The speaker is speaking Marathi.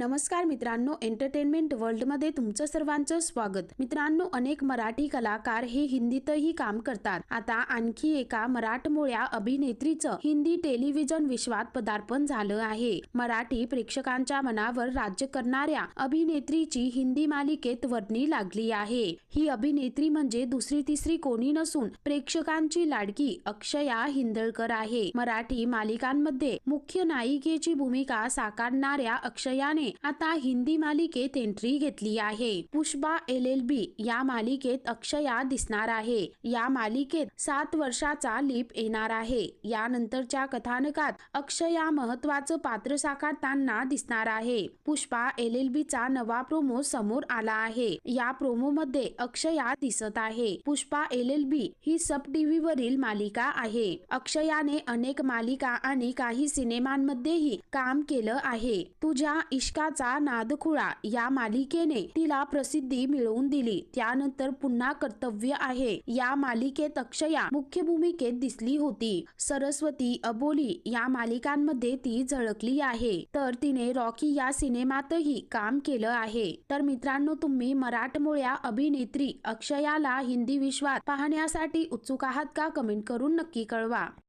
नमस्कार मित्रांनो एंटरटेनमेंट वर्ल्डमध्ये तुमचं सर्वांचं स्वागत. मित्रांनो अनेक मराठी कलाकार हे हिंदीतही काम करतात. आता आणखी एका मराठमोळ्या अभिनेत्रीचं हिंदी टेलिव्हिजन विश्वात पदार्पण झालं आहे. मराठी प्रेक्षकांच्या मनावर राज्य करणाऱ्या अभिनेत्रीची हिंदी मालिकेत वर्णी लागली आहे. ही अभिनेत्री म्हणजे दुसरी तिसरी कोणी नसून प्रेक्षकांची लाडकी अक्षया हिंदळकर आहे. मराठी मालिकांमध्ये मुख्य नायिकेची भूमिका साकारणाऱ्या अक्षयाने आता हिंदी मालिकेत एंट्री घेतली आहे. पुष्पा एल एल बी या मालिकेत अक्षया दिसणार आहे. या मालिकेत सात वर्षाचा लीप येणार आहे. यानंतरच्या कथानकात अक्षया महत्वाचं पात्र साकारताना दिसणार आहे. पुष्पा एल एल बी चा नवा प्रोमो समोर आला आहे. या प्रोमो मध्ये अक्षया दिसत आहे. पुष्पा एल एल बी ही सब टीव्ही वरील मालिका आहे. अक्षयाने अनेक मालिका आणि काही सिनेमांमध्येही काम केलं आहे. तुझ्या इश्काचा नादखुळा या मालिकेने तिला प्रसिद्धी मिळवून दिली. त्यानंतर पुन्हा कर्तव्य आहे. या मालिकेत अक्षया मुख्य भूमिकेत दिसली होती. सरस्वती अबोली या मालिकांमध्ये ती झळकली आहे. तर तिने रॉकी या सिनेमातही काम केलं आहे. तर मित्रांनो तुम्ही मराठमोळ्या अभिनेत्री अक्षयाला हिंदी विश्वात पाहण्यासाठी उत्सुक आहात का? कमेंट करून नक्की कळवा.